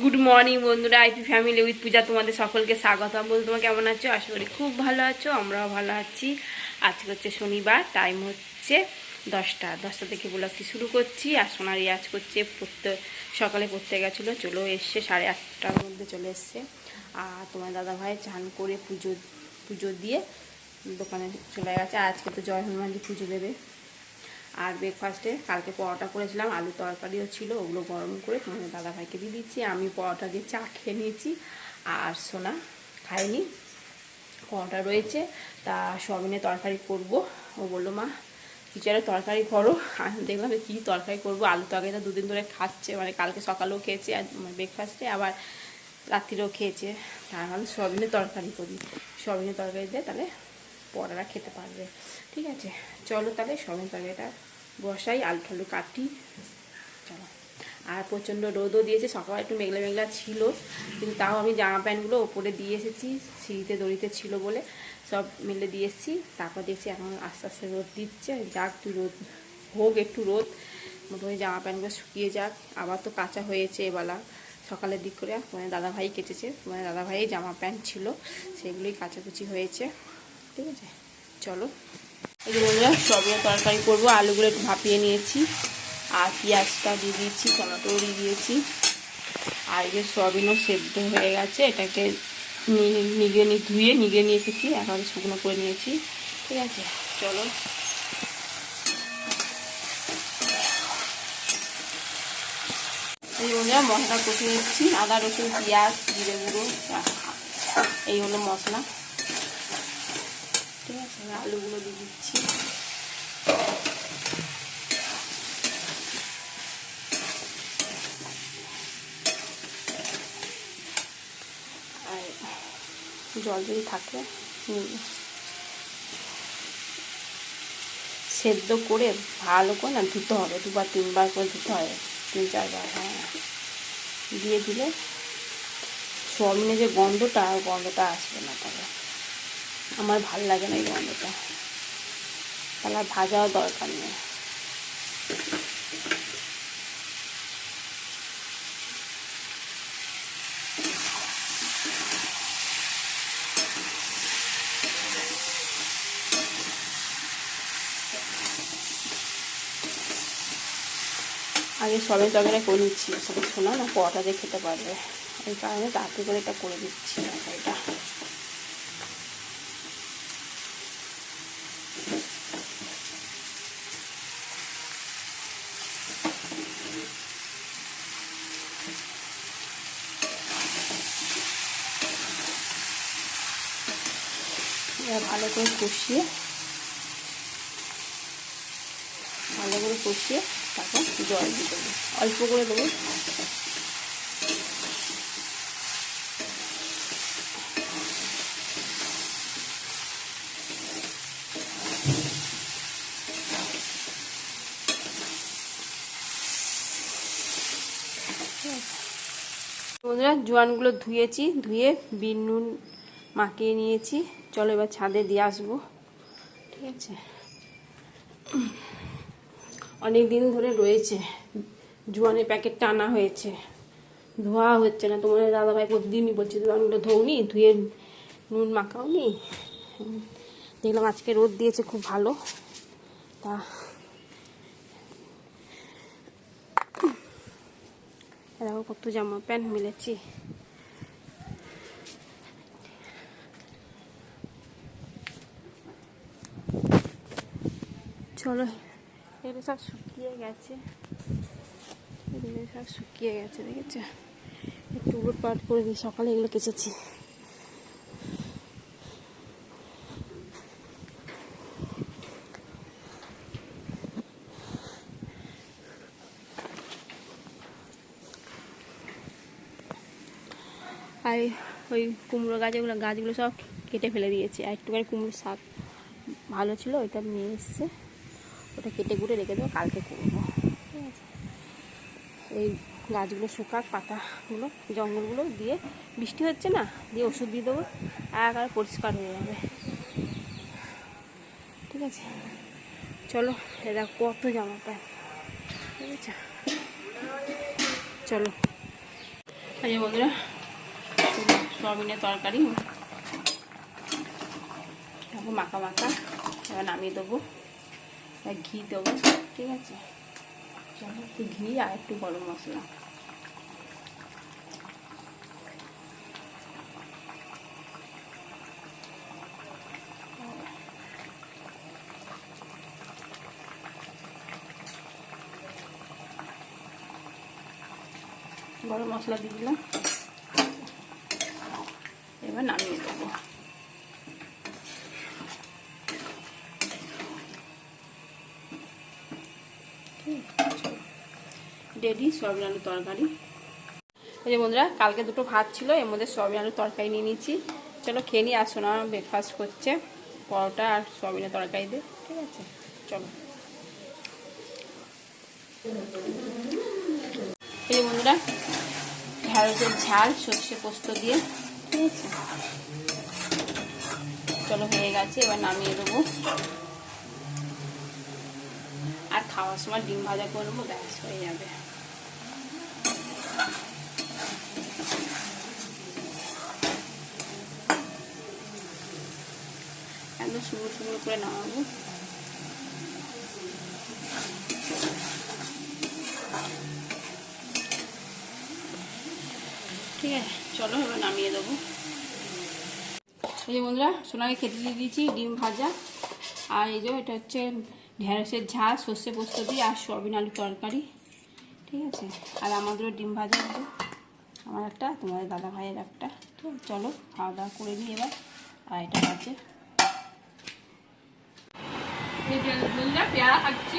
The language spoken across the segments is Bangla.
গুড মর্নিং বন্ধুরা আইপি ফ্যামিলি উইথ পূজা তোমাদের সকলকে স্বাগতম। বলতে তোমার কেমন আছো? আশা করি খুব ভালো আছো, আমরাও ভালো আছি। আজকে হচ্ছে শনিবার টাইম হচ্ছে দশটা। দশটা থেকে ব্লগটি শুরু করছি, আর সোনা রিয়াজ করছে, পড়তে, সকালে পড়তে গেছিল, চলো এসছে সাড়ে আটটার মধ্যে চলে এসছে। আর তোমার দাদা ভাই চান করে পুজো পুজো দিয়ে দোকানে চলে গেছে। আজকে তো জয় হনুমানজি পুজো দেবে। আর ব্রেকফাস্টে কালকে পরোটা করেছিলাম, আলু তরকারিও ছিল, ওগুলো গরম করে তোমাদের দাদাভাইকে দিয়ে দিচ্ছি। আমি পরোটা দিয়ে চা খেয়ে নিয়েছি, আর সোনা খাইনি পরোটা রয়েছে, তা সবিনে তরকারি করব। ও বলল, মা একটা তরকারি করো। দেখলাম কী তরকারি করব, আলু তরকারিটা দুদিন ধরে খাচ্ছে মানে কালকে সকালেও খেয়েছে আর ব্রেকফাস্টে আবার রাত্রিরেও খেয়েছে। মানে সবিনে তরকারি করি। সবিনে তরকারি দিয়ে তাহলে পরোটা খেতে পারবে। ঠিক আছে, চলো তাহলে সবিনে তরকারিটা বসাই, আলু কাটি, চলো। আর প্রচণ্ড রোদও দিয়েছে সকাল একটু মেঘলা মেঘলা ছিল, কিন্তু তাও আমি জামা প্যান্টগুলো ওপরে দিয়ে এসেছি, সিঁড়িতে দড়িতে ছিল বলে সব মিলে দিয়ে এসেছি। তারপর দেখছি এখন আস্তে আস্তে রোদ দিচ্ছে, যাক একটু রোদ হোক, একটু রোদ, মোটামুটি জামা প্যান্টগুলো শুকিয়ে যাক। আবার তো কাঁচা হয়েছে এবেলা, সকালের দিক করে। মানে দাদাভাই কেচেছে মানে দাদাভাই জামা প্যান্ট ছিল, সেগুলোই কাচাকুচি হয়েছে। ঠিক আছে? চলো। এই যে বন্ধুরা সবই তরকারি করব। আলুগুলো একটু ভাপিয়ে নিয়েছি। আর পেঁয়াজটা দিয়ে দিয়েছি, টমেটোও দিয়ে দিয়েছি। আর এই যে সয়াবিনও সেদ্ধ হয়ে গেছে। এটাকে নিগে নিয়ে, ধুয়ে নিগে নিয়ে এসেছি। এখন শুকনো করে নিয়েছি। ঠিক আছে? চলো। এই বন্ধুরা, মশলা কষে নিচ্ছি। আদা রসুন, পেঁয়াজ, জিরে গুঁড়ো। এই হলো মশলা। আমি আলুগুলো দিয়ে দিচ্ছি। আর জল যদি থাকে সেদ্ধ করে ভালো করে না ধুতে হবে, দুবার তিনবার করে ধুতে হবে তিন চারবার হ্যাঁ। দিয়ে দিলে সবিনে যে গন্ধটা গন্ধটা আসবে না তাহলে। আমার ভালো লাগে না এই গন্ধটা। তাহলে আর ভাজাও দরকার নেই। আগে সবে তরকারি করে নিচ্ছি সবাই শোনা না দিয়ে খেতে পারবে। এই কারণে তাড়াতাড়ি করে এটা করে দিচ্ছি। এটা ভালো করে কষিয়ে, ভালো করে কষিয়ে তারপর জল দিয়ে দেবো। অল্প করে দেবো। বন্ধুরা, জোয়ানগুলো ধুয়েছি, ধুয়ে বিন নুন মাখিয়ে নিয়েছি। চলো এবার ছাদে দিয়ে আসব। ঠিক আছে? অনেক দিন ধরে রয়েছে। জোয়ানের প্যাকেটটা আনা হয়েছে। ধোয়া হচ্ছে না। তোমার দাদাভাই প্রতিদিনই বলছে জোয়ানগুলো ধোনি ধুয়ে নুন মাখাওনি? দেখলাম আজকে রোদ দিয়েছে, খুব ভালো। তা দেখো কত জামা প্যান্ট মিলেছি। চলো। এগুলো সব শুকিয়ে গেছে। এগুলো সব শুকিয়ে গেছে, দেখেছ? একটু উলট পাট করে দিই সকালে এগুলো কেচেছি। আর ওই কুমড়ো গাছ গাছগুলো সব কেটে ফেলে দিয়েছে। আর একটুখানি কুমড়ো শাক ভালো ছিল, ওইটা নিয়ে এসছে। ওটা কেটে গুঁড়ে রেখে দেবো, কালকে করব। ঠিক আছে এই গাছগুলো শুকাক, পাতাগুলো, জঙ্গলগুলো দিয়ে বৃষ্টি হচ্ছে না, দিয়ে ওষুধ দিয়ে দেবো আর পরিষ্কার হয়ে যাবে। ঠিক আছে? চলো, এরা কত জামা প্যান্ট ঠিক আছে? চলো। এই বন্ধুরা, সয়াবিনের তরকারি। মাখা মাখা, এবার নামিয়ে দেবো। এবার ঘি দেবো। ঠিক আছে? একটু ঘি আর একটু গরম মশলা। গরম মশলা দিয়ে দিলাম। এবার নামিয়ে দেবো। রেডি সয়াবিন আলুর তরকারি। এই যে বন্ধুরা, কালকে দুটো ভাত ছিল, এর মধ্যে সয়াবিন আলুর তরকারি নিয়ে নিয়েছি চলো খেয়ে নিয়ে আসো না ব্রেকফাস্ট করছে, পরোটা আর সয়াবিনের তরকারি দিয়ে, ঠিক আছে? চলো। এই বন্ধুরা, ঢ্যাঁড়সের ঝাল, সর্ষে পোস্ত দিয়ে, ঠিক আছে? চলো, হয়ে গেছে, এবার নামিয়ে দেবো। আর খাওয়ার সময় ডিম ভাজা করব, ব্যাস, হয়ে যাবে। একদম শুকনো শুকনো করে নামাবো। ঠিক আছে, চলো এবার নামিয়ে দেবো। এই যে বন্ধুরা, সোনাকে খেতে দিয়ে দিয়েছি, ডিম ভাজা। আর এই যে এটা হচ্ছে ঢেঁড়সের ঝাল, সর্ষে পোস্ত দিয়ে আর সয়াবিন আলু তরকারি। ঠিক আছে, আর আমাদেরও ডিম ভাজা হবে। আমার একটা, তোমাদের দাদা ভাইয়ের একটা। ঠিক চলো, খাওয়া দাওয়া করে নিই এবার। আর এটা আছে বন্ধুরা পেয়ারা খাচ্ছি।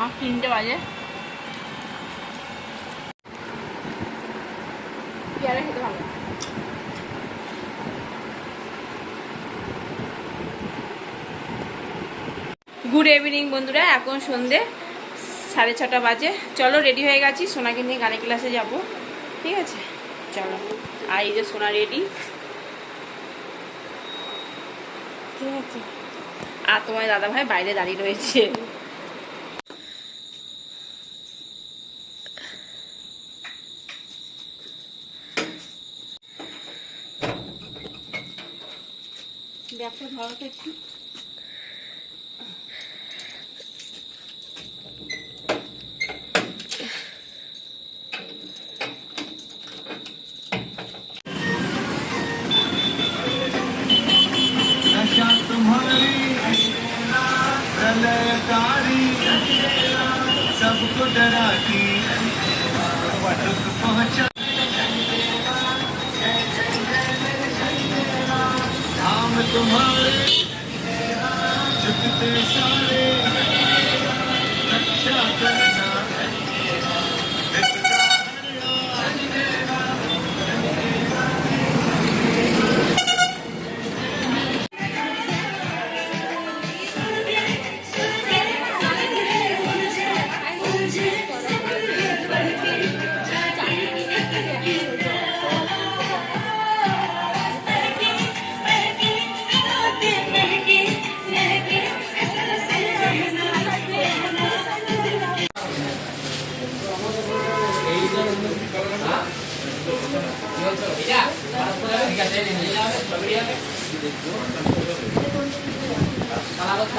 আর তিনটে বাজে। পেয়ারা খেতে ভালো। গুড ইভিনিং বন্ধুরা এখন সন্ধে সাড়ে ছটা বাজে। চলো রেডি হয়ে গেছি। সোনাকে নিয়ে গানের ক্লাসে যাব। ঠিক আছে? চলো। আর এই যে সোনা রেডি ঠিক আছে আর তোমার দাদা ভাই বাইরে দাঁড়িয়ে রয়েছে। ব্যবসা ধরো তো একটু। प्रलयकारी सबको डराती पहुँचा धाम तुम्हारे चुपते सारे।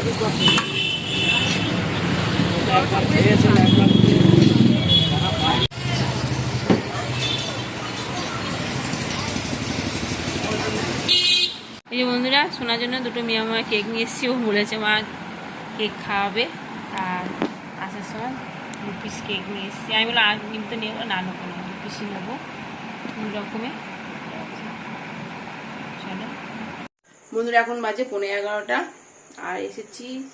এই যে বন্ধুরা শোনার জন্য দুটো মেয়ে আমার কেক নিয়ে এসেছি। ও বলেছে, মা, কেক খাওয়াবে। আর আসার সময় দু পিস কেক নিয়ে এসেছি। আমি বললাম, আর নিমতে নেব না নেব না, দু পিসই নেব। তিন রকমের বন্ধুরা, এখন বাজে পনেরো এগারোটা। আর এসেছি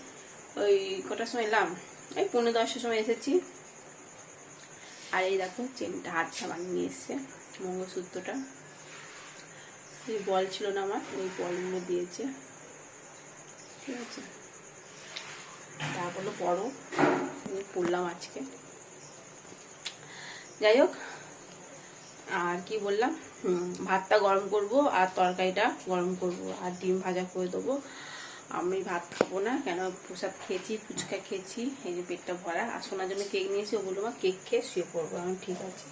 ওই কটার সময় এলাম? এই পনেরো দশটার সময় এসেছি। আর এই দেখো চেনটা হাত সাবান নিয়ে এসছে মঙ্গলসূত্রটা। এই বল ছিল না আমার ওই বলগুলো দিয়েছে। ঠিক আছে। তারপরে পড়ো। পড়লাম আজকে। যাই হোক আর কি বললাম? হুম, ভাতটা গরম করব আর তরকারিটা গরম করব। আর ডিম ভাজা করে দেবো। আমি ভাত খাব না, কেন প্রসাদ খেয়েছি, ফুচকা খেয়েছি, এই যে পেটটা ভরা। আর শোনার জন্য কেক নিয়েছি ও বলল মা কেক খেয়ে শুয়ে পড়ব, আমি ঠিক আছে।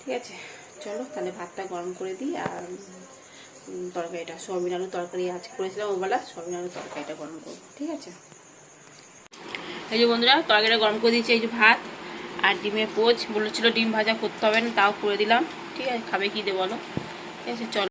ঠিক আছে, চলো তাহলে ভাতটা গরম করে দিই, আর তরকারিটা, সয়াবিন আলু তরকারি আজ করেছিলাম ওবেলা, সয়াবিন আলু তরকারিটা গরম করব, ঠিক আছে? এই যে বন্ধুরা, তরকারিটা গরম করে দিয়েছি, এই যে ভাত আর ডিমের পোচ। বলেছিল ডিম ভাজা করতে হবে না, তাও করে দিলাম। ঠিক আছে, খাবে কি দে বলো। ঠিক আছে, চলো।